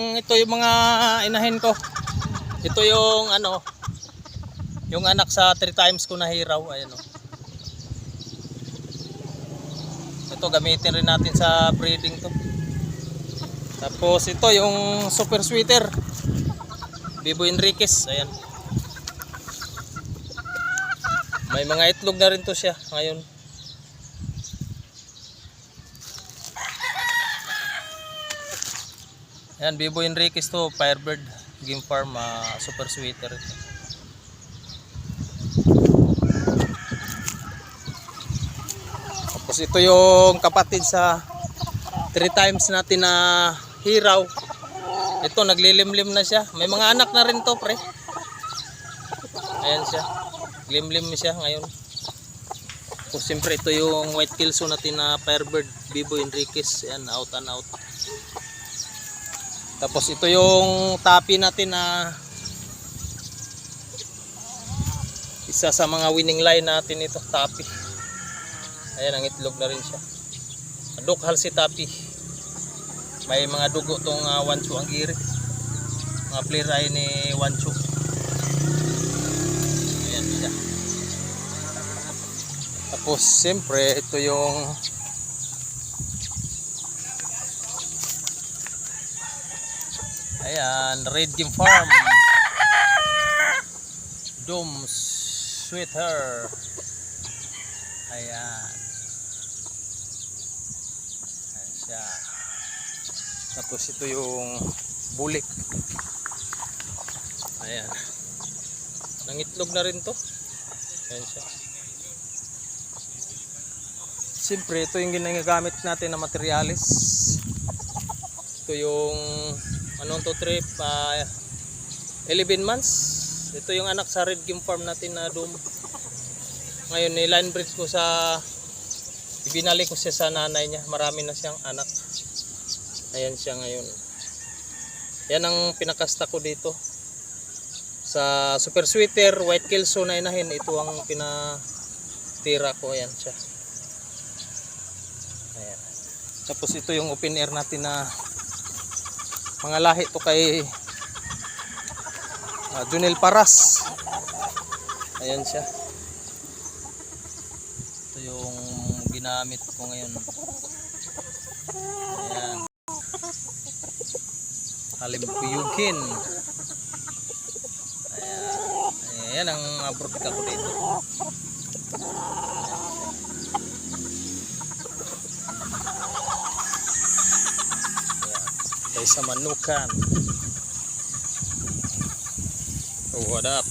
Ito yung mga inahin ko. Ito yung ano, yung anak sa 3 times ko nahiraw. Ayan o. Ito gamitin rin natin sa breeding to. Tapos ito yung super sweeter. Bibo Enriquez. Ayan. May mga itlog na rin to siya ngayon. Yan, Bibo Enriquez to, Firebird Game Farm, ah, super sweeter. ito. Tapos ito yung kapatid sa 3 times natin na hiraw. Ito, naglilimlim na siya. May mga anak na rin to, pre. Ayan siya. Limlim siya ngayon. Tapos siyempre ito yung white kilso natin na Firebird Bibo Enriquez. Ayan, out and out. Tapos ito yung tapi natin na isa sa mga winning line natin ito, tapi. Ayan, ang itlog na rin siya. Dukhal si tapi. May mga dugo tong uh, wancho ang giri. Mga pliray ni wancho. Ayan siya. Tapos siyempre ito yung Ayan, Red Game Farm. Doom Sweeter. Ayan. Ayan siya. Tapos ito yung bulik. Ayan. Nangitlog na rin to. Ayan siya. Siyempre, ito yung ginagamit natin na materialis. Ito yung anong to trip ah, 11 months. Ito yung anak sa red game farm natin na doom. Ngayon niline breed ko sa ibinalik ko siya sa nanay niya. Marami na siyang anak. Ayan siya ngayon. Yan ang pinakasta ko dito. Sa super sweeter white kelso na inahin ito ang pinatira ko. Ayan siya. Ayan. Tapos ito yung open air natin na mga lahi to kay uh, Junel Paras. Ayan siya. Ito yung ginamit ko ngayon. Ayan. Halimpuyugin ayan. Ayan ang abroad ko dito Kaysa manukan. Oh, what up?